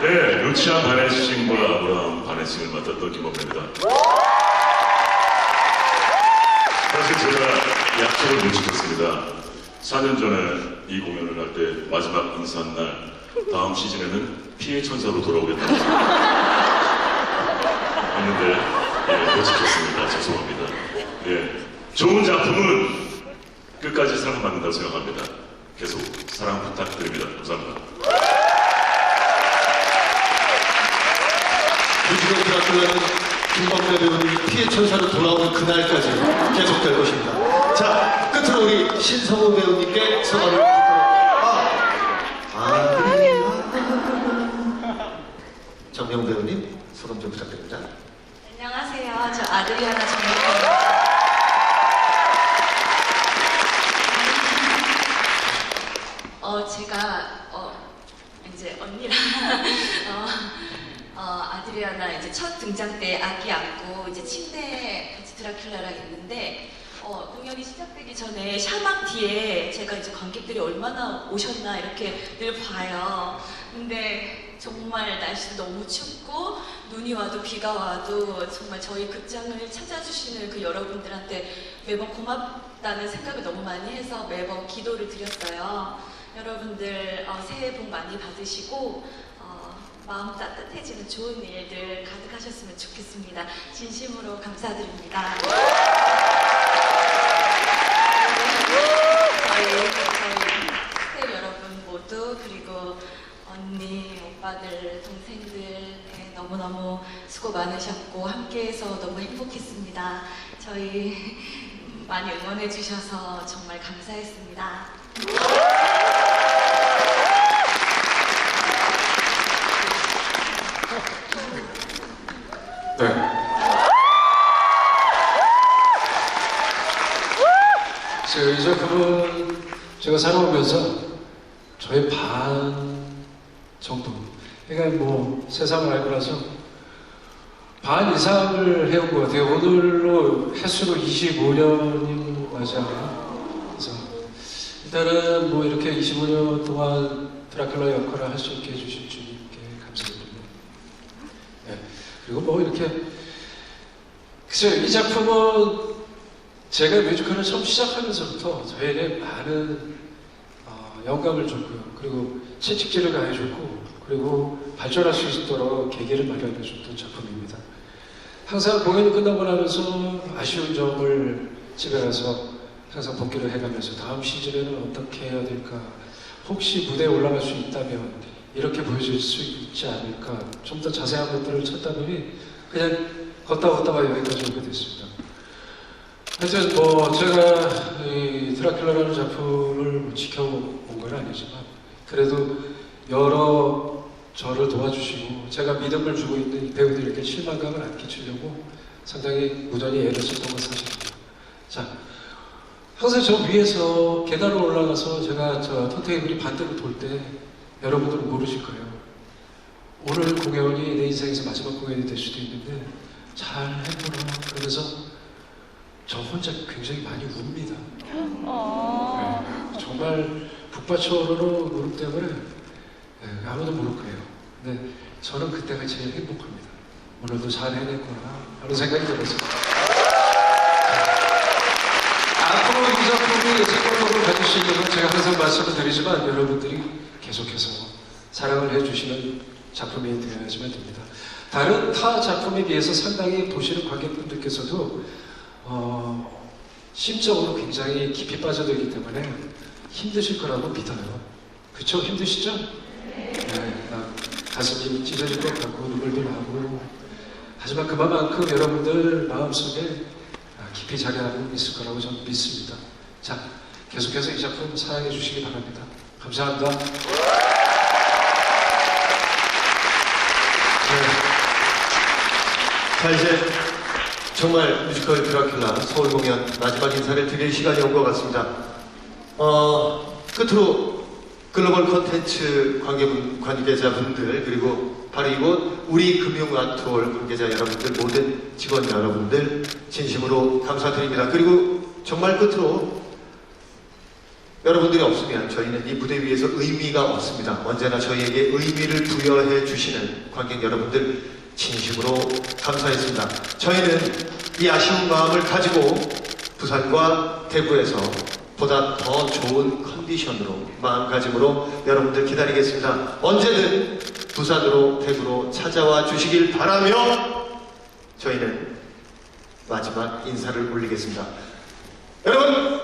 네, 루치아 바네싱과 아브라함 바네싱을 맡았던 김원배입니다. 사실 제가 약속을 못 지켰습니다. 4년 전에 이 공연을 할 때 마지막 인사한 날 다음 시즌에는 피해 천사로 돌아오겠다고 했는데 예, 못 지켰습니다. 죄송합니다. 예, 좋은 작품은 끝까지 사랑받는다고 생각합니다. 계속 사랑 부탁드립니다. 감사합니다. 뮤지컬 드라큘라는 김범배 배우님 피해 천사로 돌아오는 그날까지 계속될 것입니다. 자, 끝으로 우리 신성우 배우님께 소감을 아. 정명 배우님 소감 좀 부탁드립니다. 안녕하세요. 저 아드리아나 정명입니다. 어, 제가 어, 이제 언니랑 어, 어, 아드리아나 이제 첫 등장 때 아기 안고 이제 침대에 같이 드라큘라랑 있는데 어, 공연이 시작되기 전에 샤막 뒤에 제가 이제 관객들이 얼마나 오셨나 이렇게 늘 봐요. 근데 정말 날씨도 너무 춥고 눈이 와도 비가 와도 정말 저희 극장을 찾아주시는 그 여러분들한테 매번 고맙다는 생각을 너무 많이 해서 매번 기도를 드렸어요. 여러분들 어, 새해 복 많이 받으시고 어, 마음 따뜻해지는 좋은 일들 가득하셨으면 좋겠습니다. 진심으로 감사드립니다. 저희 저희 여러분 모두 그리고 언니, 오빠들, 동생들 네, 너무너무 수고 많으셨고 함께해서 너무 행복했습니다. 저희 많이 응원해 주셔서 정말 감사했습니다. 네. 제가 이 작품은 제가 살아오면서 저의 반 정도. 그러니까 뭐 세상을 알고 나서 반 이상을 해온 것 같아요. 오늘로 횟수로 25년이 맞아요. 그래서 일단은 뭐 이렇게 25년 동안 드라큘라 역할을 할 수 있게 해주신. 네. 그리고 뭐 이렇게 글쎄요 이 작품은 제가 뮤지컬을 처음 시작하면서부터 저에게 많은 어, 영감을 줬고요. 그리고 채찍질을 가해줬고 그리고 발전할 수 있도록 계기를 마련해줬던 작품입니다. 항상 공연이 끝나고 나면서 아쉬운 점을 집에 가서 항상 복기를 해가면서 다음 시즌에는 어떻게 해야 될까? 혹시 무대에 올라갈 수 있다면 이렇게 보여줄 수 있지 않을까 좀 더 자세한 것들을 찾다 보니 그냥 걷다 걷다가 여기까지 오게 됐습니다. 하여튼 뭐 제가 이 드라큘라라는 작품을 뭐 지켜온 건 아니지만 그래도 여러 저를 도와주시고 제가 믿음을 주고 있는 이 배우들에게 실망감을 안 끼치려고 상당히 무던히 애를 썼던 건 사실입니다. 자, 항상 저 위에서 계단을 올라가서 제가 저 턴테이블이 반대로 돌때 여러분들은 모르실 거예요. 오늘 공연이 내 인생에서 마지막 공연이 될 수도 있는데 잘 해보라 그러면서 저 혼자 굉장히 많이 웁니다. 네, 정말 북받쳐오르는 울음 때문에 네, 아무도 모를 거예요. 근데 저는 그때가 제일 행복합니다. 오늘도 잘 해냈구나 하는 생각이 들었어요. 앞으로 이 작품이 성공 건 제가 항상 말씀을 드리지만 여러분들이 계속해서 사랑을 해주시는 작품이 되어야지만 됩니다. 다른 타 작품에 비해서 상당히 보시는 관객분들께서도 어, 심적으로 굉장히 깊이 빠져들기 때문에 힘드실 거라고 믿어요. 그쵸? 힘드시죠? 네. 막 가슴이 찢어질 것 같고 눈물도 나고 하지만 그만큼 여러분들 마음속에 아, 깊이 자리하고 있을 거라고 저는 믿습니다. 자, 계속해서 이 작품 사랑해 주시기 바랍니다. 감사합니다. 네. 자 이제 정말 뮤지컬 드라큘라 서울 공연 마지막 인사를 드릴 시간이 온 것 같습니다. 어, 끝으로 글로벌 콘텐츠 관계분, 관계자분들 그리고 바로 이곳 우리 금융아트홀 관계자 여러분들 모든 직원 여러분들 진심으로 감사드립니다. 그리고 정말 끝으로 여러분들이 없으면 저희는 이 무대 위에서 의미가 없습니다. 언제나 저희에게 의미를 부여해 주시는 관객 여러분들 진심으로 감사했습니다. 저희는 이 아쉬운 마음을 가지고 부산과 대구에서 보다 더 좋은 컨디션으로 마음가짐으로 여러분들 기다리겠습니다. 언제든 부산으로 대구로 찾아와 주시길 바라며 저희는 마지막 인사를 올리겠습니다. 여러분